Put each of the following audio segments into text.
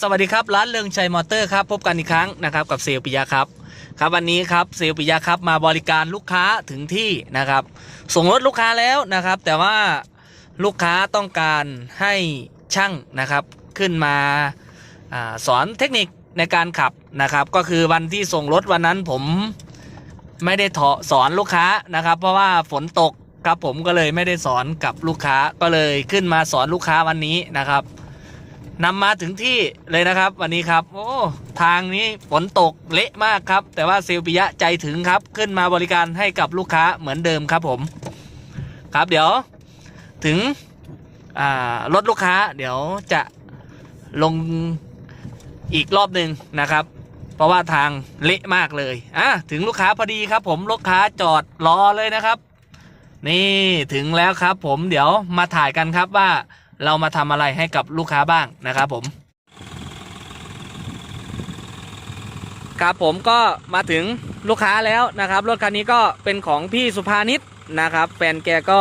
สวัสดีครับ ร้านเรืองชัยมอเตอร์ครับ พบกันอีกครั้งนะครับกับเซลปิยะครับ ครับวันนี้ครับเซลปิยะครับมาบริการลูกค้าถึงที่นะครับ ส่งรถลูกค้าแล้วนะครับ แต่ว่าลูกค้าต้องการให้ช่างนะครับ ขึ้นมาอาสอนเทคนิคในการขับนะครับ ก็คือวันที่ส่งรถวันนั้นผมไม่ได้เถาะสอนลูกค้านะครับ เพราะว่าฝนตกครับผมก็เลยไม่ได้สอนกับลูกค้าก็เลยขึ้นมาสอนลูกค้าวันนี้นะครับ นำมาถึงที่เลยนะครับ วันนี้ครับ โอ้ทางนี้ฝนตกเละมากครับ แต่ว่าเซลปิยะใจถึงครับ ขึ้นมาบริการให้กับลูกค้าเหมือนเดิมครับผม ครับเดี๋ยวถึงรถลูกค้า เดี๋ยวจะลงอีกรอบหนึ่งนะครับ เพราะว่าทางเละมากเลยอะถึงลูกค้าพอดีครับ ผมลูกค้าจอดรอเลยนะครับ นี่ถึงแล้วครับ ผมเดี๋ยวมาถ่ายกันครับว่า เรามาทำอะไรให้กับลูกค้าบ้างนะครับผมครับผมก็มาถึงลูกค้าแล้วนะครับ รถคันนี้ก็เป็นของพี่สุภานิชนะครับ แฟนแกก็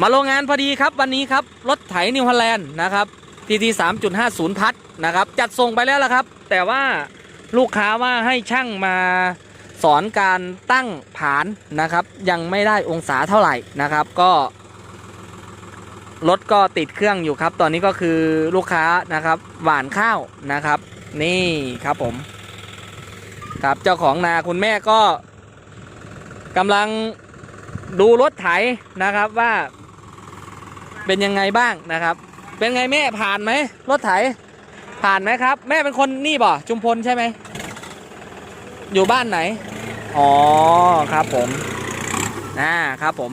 มาโรงงานพอดีครับวันนี้ครับ รถไถนิวฮอลแลนด์นะครับ TT 3.50พัดนะครับ จัดส่งไปแล้วละครับ แต่ว่าลูกค้าว่าให้ช่างมาสอนการตั้งผานนะครับ ยังไม่ได้องศาเท่าไหร่นะครับ ก็ รถก็ติดเครื่องอยู่ครับ ตอนนี้ก็คือลูกค้านะครับหวานข้าวนะครับ นี่ครับผม ครับเจ้าของนาคุณแม่ก็กำลังดูรถไถนะครับว่า เป็นยังไงบ้างนะครับ เป็นไงแม่ผ่านไหมรถไถ ผ่านไหมครับ แม่เป็นคนนี่บ่ชุมพลใช่ไหมอยู่บ้านไหนอ๋อครับผมอ่าครับผม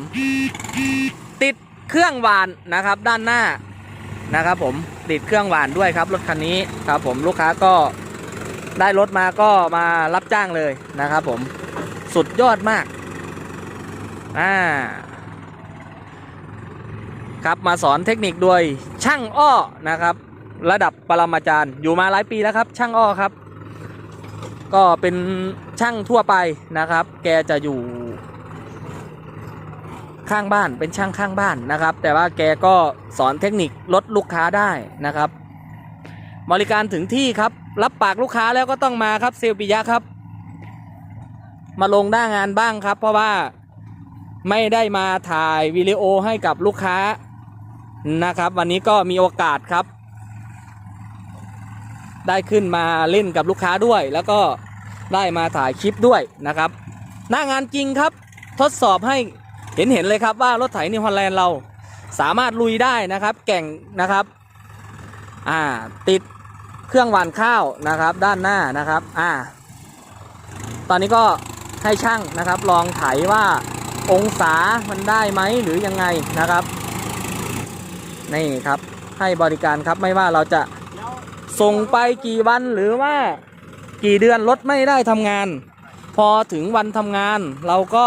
เครื่องหวานนะครับด้านหน้านะครับผมติดเครื่องหวานด้วยครับรถคันนี้ครับผมลูกค้าก็ได้รถมาก็มารับจ้างเลยนะครับผมสุดยอดมากอ่าครับมาสอนเทคนิคโดยช่างอ้อนะครับ ระดับปรมาจารย์อยู่มาหลายปีแล้วครับ ช่างอ้อครับ ก็เป็นช่างทั่วไปนะครับ แกจะอยู่ ข้างบ้านเป็นช่างข้างบ้านนะครับ แต่ว่าแกก็สอนเทคนิคลดลูกค้าได้นะครับ บริการถึงที่ครับ รับปากลูกค้าแล้วก็ต้องมาครับเซลปิยะครับ มาลงหน้างานบ้างครับ เพราะว่าไม่ได้มาถ่ายวิดีโอให้กับลูกค้านะครับ วันนี้ก็มีโอกาสครับ ได้ขึ้นมาเล่นกับลูกค้าด้วย แล้วก็ได้มาถ่ายคลิปด้วยนะครับ หน้างานจริงครับ ทดสอบให้ เห็นเห็นเลยครับว่ารถไถนิวฮอลแลนด์เราสามารถลุยได้นะครับ แก่งนะครับอ่าติดเครื่องหวานข้าวนะครับ ด้านหน้านะครับอ่าตอนนี้ก็ให้ช่างนะครับ ลองไถว่าองศามันได้ไหมหรือยังไงนะครับนี่ครับให้บริการครับไม่ว่าเราจะส่งไปกี่วันหรือว่ากี่เดือนรถไม่ได้ทำงาน พอถึงวันทำงานเราก็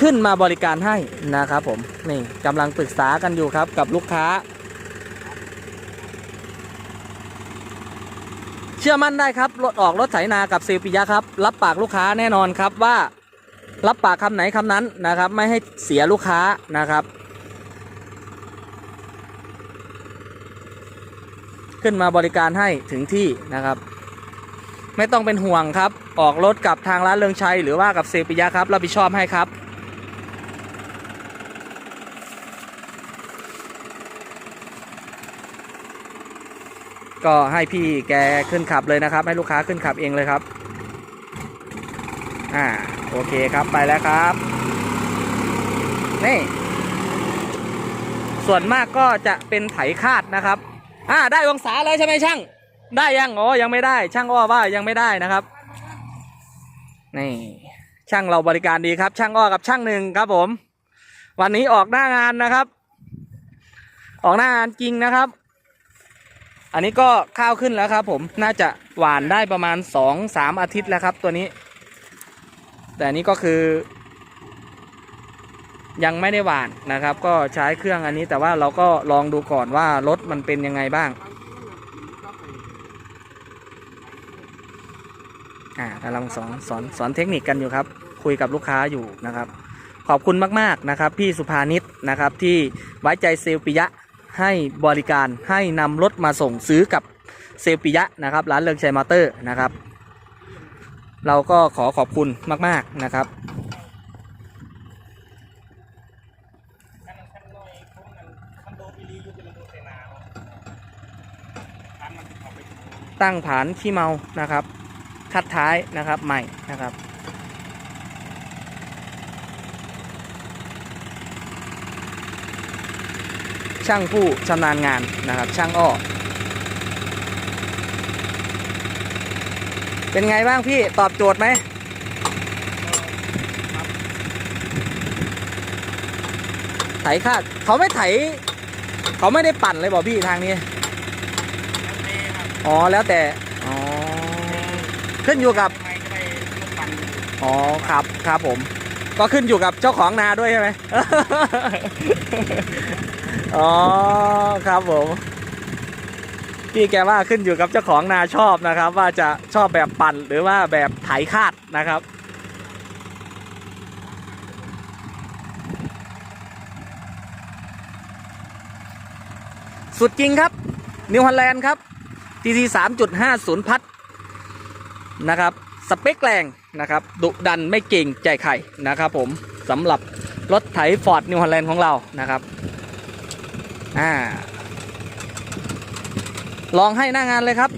ขึ้นมาบริการให้นะครับผมนี่กำลังปรึกษากันอยู่ครับกับลูกค้า เชื่อมั่นได้ครับรถออกรถไถนากับเซลปิยะครับ รับปากลูกค้าแน่นอนครับว่า รับปากคำไหนคำนั้นนะครับ ไม่ให้เสียลูกค้านะครับ ขึ้นมาบริการให้ถึงที่นะครับไม่ต้องเป็นห่วงครับ ออกรถกับทางร้านเรืองชัย หรือว่ากับเซลปิยะครับรับผิดชอบให้ครับ ก็ให้พี่แกขึ้นขับเลยนะครับ ให้ลูกค้าขึ้นขับเองเลยครับ อ่าโอเคครับไปแล้วครับ นี่ ส่วนมากก็จะเป็นไถคาดนะครับ อ่าได้องศาแล้วใช่ไหมช่าง ได้ยังอ๋อยังไม่ได้ ช่างอ้อว่ายังไม่ได้นะครับ นี่ช่างเราบริการดีครับ ช่างอ้อกับช่างหนึ่งครับผม วันนี้ออกหน้างานนะครับ ออกหน้างานจริงนะครับ อันนี้ก็ข้าวขึ้นแล้วครับ ผมน่าจะหวานได้ประมาณสองสามอาทิตย์แล้วครับ ตัวนี้ แต่นี้ก็คือ ยังไม่ได้หวานนะครับ ก็ใช้เครื่องอันนี้แต่ว่าเราก็ลองดูก่อนว่ารถมันเป็นยังไงบ้างอ่ากำลังสอนสอนสอนเทคนิคกันอยู่ครับ คุยกับลูกค้าอยู่นะครับ ขอบคุณมาก ๆ นะครับ พี่สุภานิชนะครับที่ไว้ใจเซลปิยะ ให้บริการให้นำรถมาส่งซื้อกับเซลปิยะนะครับ ร้านเลิงชัยมอเตอร์นะครับ เราก็ขอขอบคุณมาก ๆนะครับตั้งฐานขี้เมานะครับ คัดท้ายนะครับใหม่นะครับ ช่างผู้ชำนาญงานนะครับ ช่างอ้อ เป็นไงบ้างพี่ตอบโจทย์ไหมไถคาดเขาไม่ไถ เขาไม่ได้ปั่นเลยบอกพี่ทางนี้อ๋อแล้วแต่ อ๋อ ขึ้นอยู่กับอ๋อครับครับผม ก็ขึ้นอยู่กับเจ้าของนาด้วยใช่ไหม อ๋อครับผมพี่แกว่าขึ้นอยู่กับเจ้าของนาชอบนะครับ ว่าจะชอบแบบปั่นหรือว่าแบบไถคาดนะครับ สุดจริงครับ นิวฮอลแลนด์ครับ TC 3.50 พัดนะครับ สเปคแรงนะครับ ดุดันไม่เก่งใจไข่นะครับผมสำหรับรถไถฟอร์ดนิวฮอลแลนด์ของเรานะครับ อ่า ลองให้หน้างานเลยครับ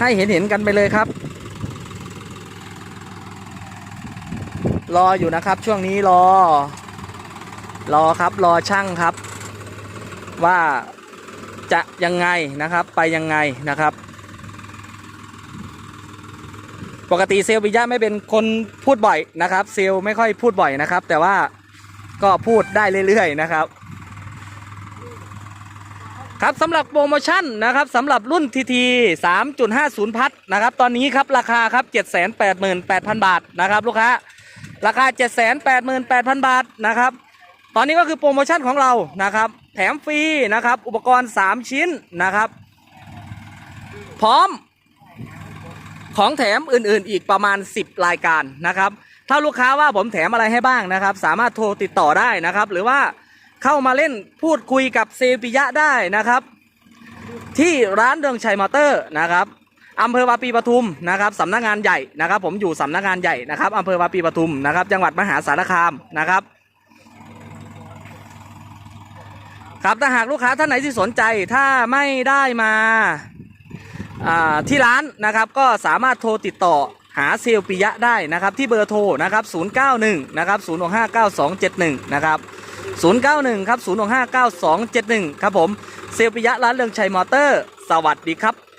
ให้เห็นเห็นๆกันไปเลยครับ รออยู่นะครับช่วงนี้รอ รอครับรอช่างครับ ว่าจะยังไงนะครับ ไปยังไงนะครับ ปกติเซลลปิยะไม่เป็นคนพูดบ่อยนะครับ เซลลไม่ค่อยพูดบ่อยนะครับ แต่ว่าก็พูดได้เรื่อยๆนะครับ ครับสำหรับโปรโมชั่นนะครับสำหรับรุ่น TT 3.50พัดนะครับตอนนี้ครับราคาครับ788,000บาทนะครับลูกค้าราคา788,000บาทนะครับตอนนี้ก็คือโปรโมชั่นของเรานะครับ แถมฟรีนะครับ อุปกรณ์ 3 ชิ้นนะครับ พร้อม ของแถมอื่นๆ อีกประมาณ 10 รายการนะครับ ถ้าลูกค้าว่าผมแถมอะไรให้บ้างนะครับ สามารถโทรติดต่อได้นะครับ หรือว่า เข้ามาเล่นพูดคุยกับเซปิยะได้นะครับ ที่ร้านเรืองชัยมอเตอร์นะครับอำเภอวาปีปทุมนะครับสำนักงานใหญ่นะครับ ผมอยู่สำนักงานใหญ่นะครับอำเภอวาปีปทุมนะครับ จังหวัดมหาสารคามนะครับครับถ้าหากลูกค้าท่านไหนที่สนใจถ้าไม่ได้มาอ่าที่ร้านนะครับก็สามารถโทรติดต่อหาเซลปิยะได้นะครับที่เบอร์โทรนะครับ091นะครับ0659271นะครับ 091 ครับ 0659271 ครับผม เซลปิยะร้านเรืองชัยมอเตอร์ สวัสดีครับ